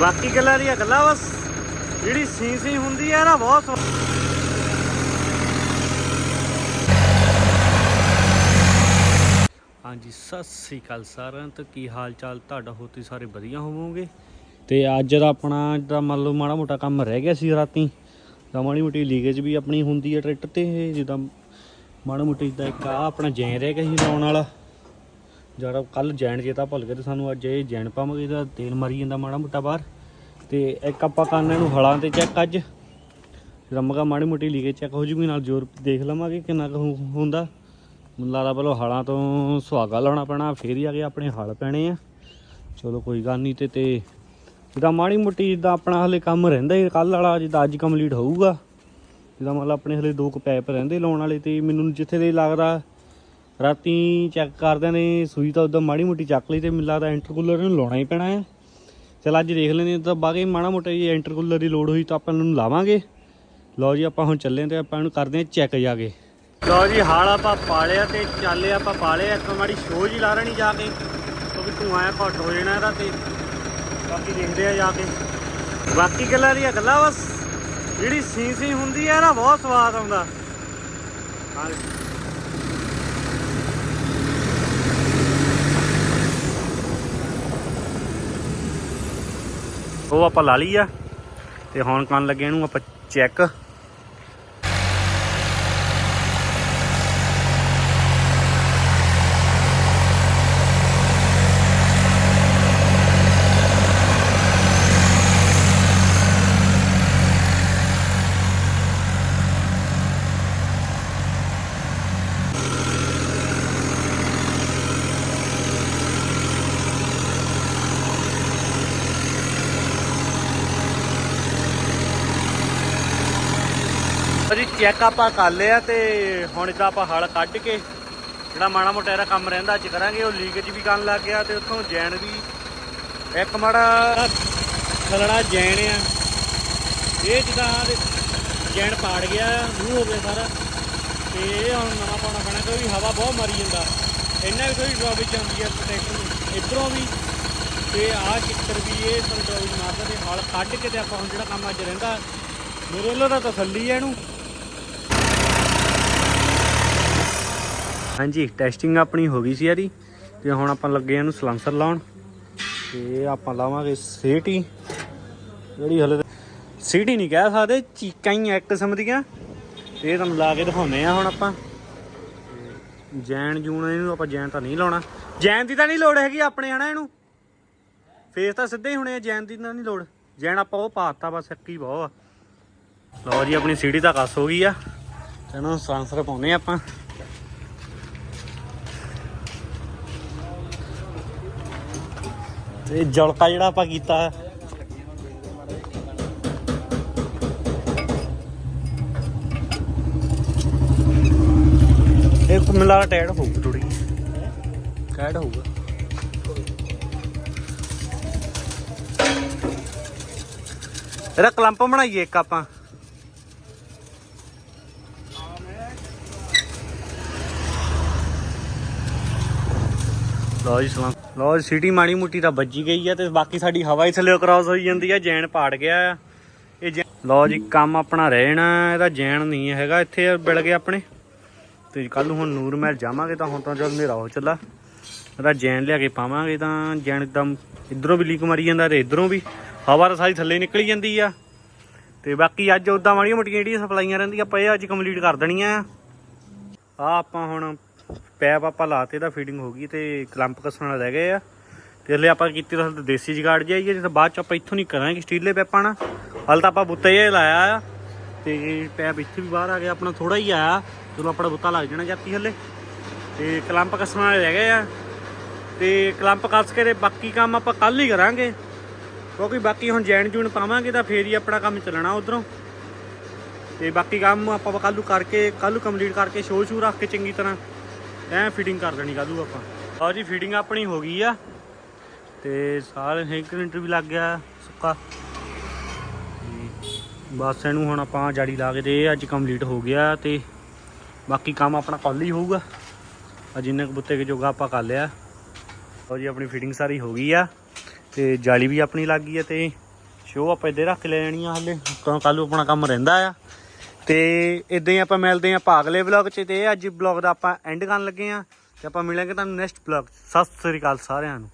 ਬਾਕੀ ਗੱਲਾਂ ਦੀਆਂ ਗੱਲਾਂ ਬਸ, ਜਿਹੜੀ ਸੀ ਸੀ ਹੁੰਦੀ ਹੈ ਨਾ, ਬਹੁਤ ਹਾਂਜੀ, ਸਤਿ ਸ੍ਰੀ ਅਕਾਲ ਸਾਰਿਆਂ ਨੂੰ। ਕੀ ਹਾਲ ਚਾਲ ਤੁਹਾਡਾ? ਹੋ ਤੁਸੀਂ ਸਾਰੇ ਵਧੀਆ ਹੋਵੋਗੇ। ਤੇ ਅੱਜ ਦਾ ਆਪਣਾ ਜਿਹੜਾ ਮੰਨ ਲਓ ਮਾੜਾ ਮੋਟਾ ਕੰਮ ਰਹਿ ਗਿਆ ਸੀ ਰਾਤੀ, ਤਾਂ ਮਾੜੀ ਮੋਟੀ ਲੀਕੇਜ ਵੀ ਆਪਣੀ ਹੁੰਦੀ ਹੈ ਟਰੈਕਟਰ ਤੇ ਜਿੱਦਾਂ ਮਾੜਾ ਮੋਟੀ ਜਿੱਦਾਂ ਇੱਕ ਆ ਆਪਣਾ ਜੈਨ ਰਹਿ ਗਿਆ ਸੀ ਲਾਉਣ ਵਾਲਾ। ਜਿਹੜਾ ਕੱਲ ਜੈਨ ਜੇ ਤਾਂ ਭੁੱਲ ਗਏ ਤੇ ਸਾਨੂੰ ਅੱਜ ਇਹ ਜੈਨ ਪਾਵਾਂਗੇ, ਇਹਦਾ ਤੇਲ ਮਰੀ ਜਾਂਦਾ ਮਾੜਾ ਮੋਟਾ ਬਾਹਰ। ਤੇ ਇੱਕ ਆਪਾਂ ਕਰਨਾ ਇਹਨੂੰ ਹਲਾਂ ਤੇ ਚੈੱਕ ਅੱਜ। ਰਮਗਾ ਮਾੜੀ ਮੋਟੀ ਲੀਕੇਜ ਚੈੱਕ ਹੋ ਜੂਗੀ, ਨਾਲ ਜ਼ੋਰ ਦੇਖ ਲਵਾਂਗੇ ਕਿੰਨਾ ਕੁ ਹੁੰਦਾ। ਮੈਨੂੰ ਲੱਗਦਾ ਪਹਿਲਾਂ ਹਲਾਂ ਤੋਂ ਸੁਹਾਗਾ ਲਾਉਣਾ ਪੈਣਾ, ਫੇਰ ਹੀ ਆ ਕੇ ਆਪਣੇ ਹਲ ਪੈਣੇ ਆ। ਚਲੋ ਕੋਈ ਗੱਲ ਨਹੀਂ ਤੇ ਤੇ ਜਿੱਦਾਂ ਮਾੜੀ ਮੋਟੀ ਜਿੱਦਾਂ ਆਪਣਾ ਹਲੇ ਕੰਮ ਰਹਿੰਦਾ ਹੀ ਕੱਲ ਵਾਲਾ ਜਿੱਦਾਂ ਅੱਜ ਕੰਪਲੀਟ ਹੋਊਗਾ। ਜਿੱਦਾਂ ਮਤਲਬ ਆਪਣੇ ਹਲੇ ਦੋ ਕੁ ਪੈਪ ਰਹਿੰਦੇ ਲਾਉਣ ਵਾਲੇ ਤੇ ਮੈਨੂੰ ਜਿੱਥੇ ਦੇ ਲੱਗਦਾ ਰਾਤੀ ਚੈੱਕ ਕਰਦਿਆਂ ਨੇ, ਸੂਈ ਤਾਂ ਉਦੋਂ ਮਾੜੀ ਮੋਟੀ ਚੱਕ ਲਈ ਤੇ ਮੈਨੂੰ ਲੱਗਦਾ ਇੰਟਰਕੂਲਰ ਨੂੰ ਲਾਉਣਾ ਹੀ ਪੈਣਾ ਹੈ। ਚਲ ਅੱਜ ਦੇਖ ਲੈਂਦੇ ਤਾਂ ਬਾਕੀ ਮਾੜਾ ਮੋਟਾ ਜੀ ਇੰਟਰਕੂਲਰ ਦੀ ਲੋਡ ਹੋਈ ਤਾਂ ਆਪਾਂ ਇਹਨੂੰ ਲਾਵਾਂਗੇ। ਲਓ ਜੀ, ਆਪਾਂ ਹੁਣ ਚੱਲੇ ਤੇ ਆਪਾਂ ਇਹਨੂੰ ਕਰਦੇ ਹਾਂ ਚੈੱਕ ਜਾ ਕੇ। ਲਓ ਜੀ, ਹਾਲ ਆਪਾਂ ਪਾਲਿਆ ਤੇ ਚੱਲੇ ਆਪਾਂ ਪਾਲਿਆ, ਇੱਕ ਮਾੜੀ ਸ਼ੋਅ ਜੀ ਲਾ ਲੈਣੀ ਜਾ ਕੇ। ਕਿਉਂਕਿ ਧੂਆਂ ਆ ਘੱਟ ਹੋ ਜਾਣਾ ਇਹਦਾ ਤੇ ਬਾਕੀ ਦੇਖਦੇ ਆ ਜਾ ਕੇ। ਬਾਕੀ ਗੱਲਾਂ ਦੀਆਂ ਗੱਲਾਂ ਬਸ, ਜਿਹੜੀ ਸੀ ਸੀ ਹੁੰਦੀ ਹੈ ਨਾ, ਬਹੁਤ ਸਵਾਦ ਆਉਂਦਾ। ਹਾਂ ਉਹ ਆਪਾਂ ਲਾ ਲਈ ਆ। ਤੇ ਹੁਣ ਕਰਨ ਲੱਗੇ ਇਹਨੂੰ ਆਪਾਂ ਚੈੱਕ ਅਜੀ ਚੈੱਕ ਆਪਾਂ ਕਰ ਲਿਆ ਤੇ ਹੁਣ ਇਦਾਂ ਆਪਾਂ ਹਲ ਕੱਢ ਕੇ ਜਿਹੜਾ ਮਾੜਾ ਮੋਟਾ ਇਹਦਾ ਕੰਮ ਰਹਿੰਦਾ ਅੱਜ ਕਰਾਂਗੇ, ਉਹ ਲੀਕੇਜ ਵੀ ਕਰਨ ਲੱਗ ਗਿਆ ਤੇ ਉੱਥੋਂ ਜੈਨ ਵੀ ਇੱਕ ਮਾੜਾ ਥਲੜਾ ਜੈਨ ਆ। ਇਹ ਜਿੱਦਾਂ ਜੈਨ ਪਾੜ ਗਿਆ, ਮੂੰਹ ਹੋ ਗਿਆ ਸਾਰਾ। ਤੇ ਇਹ ਹੁਣ ਨਵਾਂ ਪਾਉਣਾ ਪੈਣਾ, ਕਿਉਂਕਿ ਹਵਾ ਬਹੁਤ ਮਾਰੀ ਜਾਂਦਾ। ਇੰਨਾ ਵੀ ਥੋੜੀ ਡਰਾਬੇਜ ਆਉਂਦੀ ਹੈ ਪ੍ਰੋਟੈਕਸ਼ਨ ਇਧਰੋਂ ਵੀ ਤੇ ਆਹ ਚਿੱਤਰ ਵੀ ਇਹ ਸੰਟਰੋਲ ਮਾਰਦਾ ਤੇ ਹਲ ਕੱਢ ਕੇ ਤੇ ਆਪਾਂ ਹੁਣ ਜਿਹੜਾ ਕੰਮ ਅੱਜ ਰਹਿੰਦਾ ਮੇਰੇ ਵੱਲੋਂ ਤਾਂ ਤਸੱਲੀ ਹੈ ਇਹਨੂੰ। ਹਾਂਜੀ ਟੈਸਟਿੰਗ ਆਪਣੀ ਹੋ ਗਈ ਸੀ ਯਾਰੀ ਤੇ ਹੁਣ ਆਪਾਂ ਲੱਗੇ ਆ ਇਹਨੂੰ ਸਲੈਂਸਰ ਲਾਉਣ। ਤੇ ਆਪਾਂ ਲਾਵਾਂਗੇ ਸੀਟੀ ਜਿਹੜੀ ਹਲੇ ਸੀਟੀ ਨਹੀਂ ਕਹਿ ਸਕਦੇ, ਚੀਕਾਂ ਹੀ ਇੱਕ ਕਿਸਮ ਦੀਆਂ। ਇਹ ਤੁਹਾਨੂੰ ਲਾ ਕੇ ਦਿਖਾਉਨੇ ਆ ਹੁਣ ਆਪਾਂ। ਜੈਨ ਜੂਨ ਇਹਨੂੰ, ਆਪਾਂ ਜੈਨ ਤਾਂ ਨਹੀਂ ਲਾਉਣਾ। ਜੈਨ ਦੀ ਤਾਂ ਨਹੀਂ ਲੋੜ ਹੈਗੀ ਆਪਣੇ, ਹਨਾ ਇਹਨੂੰ? ਫੇਸ ਤਾਂ ਸਿੱਧੇ ਹੀ ਹੋਣੇ ਆ, ਜੈਨ ਦੀ ਤਾਂ ਨਹੀਂ ਲੋੜ। ਜੈਨ ਆਪਾਂ ਉਹ ਪਾਤਾ ਬਸ ਇੱਕ ਹੀ ਬਹੁਤ ਆ। ਲਓ ਜੀ, ਆਪਣੀ ਸੀੜੀ ਤਾਂ ਕੱਸ ਹੋ ਗਈ ਆ। ਇਹਨੂੰ ਸਲੈਂਸਰ ਪਾਉਨੇ ਆ ਆਪਾਂ। ਇਹ ਜਲਕਾ ਜਿਹੜਾ ਆਪਾਂ ਕੀਤਾ। ਇਹ ਕੁ ਟੈਡ ਹੋਊ ਥੋੜੀ ਟੈਡ ਹੋਊਗਾ। ਇਹਦਾ ਕਲੰਪ ਬਣਾਈਏ ਇੱਕ ਆਪਾਂ। ਲਓ ਜੀ, ਸਲਾਮ। ਲਓ ਸਿਟੀ ਮਾੜੀ ਮੁੱਟੀ ਤਾਂ ਵੱਜੀ ਗਈ ਆ ਤੇ ਬਾਕੀ ਸਾਡੀ ਹਵਾ ਹੀ ਥੱਲੇ ਕ੍ਰਾਸ ਹੋਈ ਜਾਂਦੀ ਆ, ਜੈਨ ਪਾੜ ਗਿਆ ਆ। ਇਹ ਜੈਨ- ਜੀ, ਕੰਮ ਆਪਣਾ ਰਹਿਣਾ, ਇਹਦਾ ਜੈਨ ਨਹੀਂ ਹੈਗਾ ਇੱਥੇ ਬਿਲ ਗਏ ਆਪਣੇ। ਤੇ ਕੱਲ ਨੂੰ ਹੁਣ ਨੂਰ ਮਹਿਲ ਜਾਵਾਂਗੇ ਤਾਂ ਹੁਣ ਤਾਂ ਜਦ ਹਨੇਰਾ ਹੋ ਚੱਲਾ। ਇਹਦਾ ਜੈਨ ਲਿਆ ਕੇ ਪਾਵਾਂਗੇ ਤਾਂ, ਜੈਨ ਇੱਕਦਮ ਇਧਰੋਂ ਵੀ ਲੀਕ ਮਾਰੀ ਜਾਂਦਾ ਤੇ ਇਧਰੋਂ ਵੀ। ਹਵਾ ਤਾਂ ਸਾਰੀ ਥੱਲੇ ਨਿਕਲੀ ਜਾਂਦੀ ਆ। ਤੇ ਬਾਕੀ ਅੱਜ ਉਦਾਂ ਮਾੜੀਆਂ ਮੋਟੀਆਂ ਜਿਹੜੀਆਂ ਸਪਲਾਈਆਂ ਰਹਿੰਦੀਆਂ ਆਪਾਂ ਇਹ ਅੱਜ ਕੰਪਲੀਟ ਕਰ ਦੇਣੀਆਂ ਆ। ਆ ਆਪਾਂ ਹੁਣ ਪੈਪ ਆਪਾਂ ਲਾਤੇ ਦਾ ਫੀਡਿੰਗ ਹੋ ਗਈ ਤੇ ਕਲੰਪ ਕੱਸਣ ਵਾਲੇ ਰਹਿ ਗਏ ਆ। ਤੇ ਹਲੇ ਆਪਾਂ ਕੀਤੀ ਤਾਂ ਹਲੇ ਦੇਸੀ ਜਗਾੜ ਹੈ ਜਿੱਥੇ ਬਾਅਦ ਚ ਆਪਾਂ ਇੱਥੋਂ ਨਹੀਂ ਕਰਾਂਗੇ ਸਟੀਲੇ ਪੈਪਾਂ ਨਾਲ ਹਲ ਤਾਂ ਆਪਾਂ ਬੁੱਤਾ ਜਿਹਾ ਲਾਇਆ ਆ। ਤੇ ਪੈਪ ਇੱਥੇ ਵੀ ਬਾਹਰ ਆ ਗਿਆ, ਆਪਣਾ ਥੋੜਾ ਹੀ ਆਇਆ। ਚਲੋ ਆਪਣਾ ਬੁੱਤਾ ਲੱਗ ਜਾਣਾ ਜਾਤੀ ਹਲੇ। ਤੇ ਕਲੰਪ ਕੱਸਣ ਵਾਲੇ ਰਹਿ ਗਏ ਆ। ਤੇ ਕਲੰਪ ਕੱਸ ਕੇ ਤੇ ਬਾਕੀ ਕੰਮ ਆਪਾਂ ਕੱਲ ਹੀ ਕਰਾਂਗੇ। ਕਿਉਂਕਿ ਬਾਕੀ ਹੁਣ ਜੈਨ ਜੂਨ ਪਾਵਾਂਗੇ ਤਾਂ ਫੇਰ ਹੀ ਆਪਣਾ ਕੰਮ ਚੱਲਣਾ ਉਧਰੋਂ। ਤੇ ਬਾਕੀ ਕੰਮ ਆਪਾਂ ਕੱਲ੍ਹ ਨੂੰ ਕਰਕੇ, ਕੱਲ੍ਹ ਕੰਪਲੀਟ ਕਰਕੇ ਸ਼ੋਅ ਸ਼ੂ ਰੱਖ ਕੇ ਚੰਗੀ ਤਰ੍ਹਾਂ ਐ ਫਿਟਿੰਗ ਕਰ ਦੇਣੀ ਕੱਲ੍ਹ ਆਪਾਂ। ਆਹ ਜੀ ਫਿਟਿੰਗ ਆਪਣੀ ਹੋ ਗਈ ਆ। ਤੇ ਸਾਰੇ ਹੈਂਕਰ ਵੀ ਲੱਗ ਗਿਆ, ਸੁੱਕਾ। ਬਸ ਇਹਨੂੰ ਹੁਣ ਆਪਾਂ ਜਾੜੀ ਲਾ ਕੇ ਤੇ ਅੱਜ ਕੰਪਲੀਟ ਹੋ ਗਿਆ ਤੇ ਬਾਕੀ ਕੰਮ ਆਪਣਾ ਕੱਲ੍ਹ ਹੀ ਹੋਊਗਾ। ਅੱਜ ਇੰਨੇ ਕੁ ਬੁੱਤੇ ਕੇ ਜੋਗਾ ਆਪਾਂ ਕਰ ਲਿਆ। ਲਓ ਜੀ, ਆਪਣੀ ਫਿਟਿੰਗ ਸਾਰੀ ਹੋ ਗਈ ਆ। ਤੇ ਜਾਲੀ ਵੀ ਆਪਣੀ ਲੱਗ ਗਈ ਆ ਤੇ ਸ਼ੋ ਆਪਾਂ ਇੱਧੇ ਰੱਖ ਲੈ ਜਾਣੀ ਆ ਹਲੇ। ਕੱਲ ਨੂੰ ਆਪਣਾ ਕੰਮ ਰਹਿੰਦਾ ਆ। ਤੇ ਇਦਾਂ ਹੀ ਆਪਾਂ ਮਿਲਦੇ ਆਂ ਭਾਗਲੇ ਅਗਲੇ ਵਲੌਗ 'ਚ ਤੇ ਅੱਜ ਵਲੌਗ ਦਾ ਆਪਾਂ ਐਂਡ ਕਰਨ ਲੱਗੇ ਆਂ ਤੇ ਆਪਾਂ ਮਿਲਾਂਗੇ ਤੁਹਾਨੂੰ ਨੈਕਸਟ ਵਲੌਗ ਸਤਿ ਸ੍ਰੀ ਅਕਾਲ ਸਾਰਿਆਂ ਨੂੰ।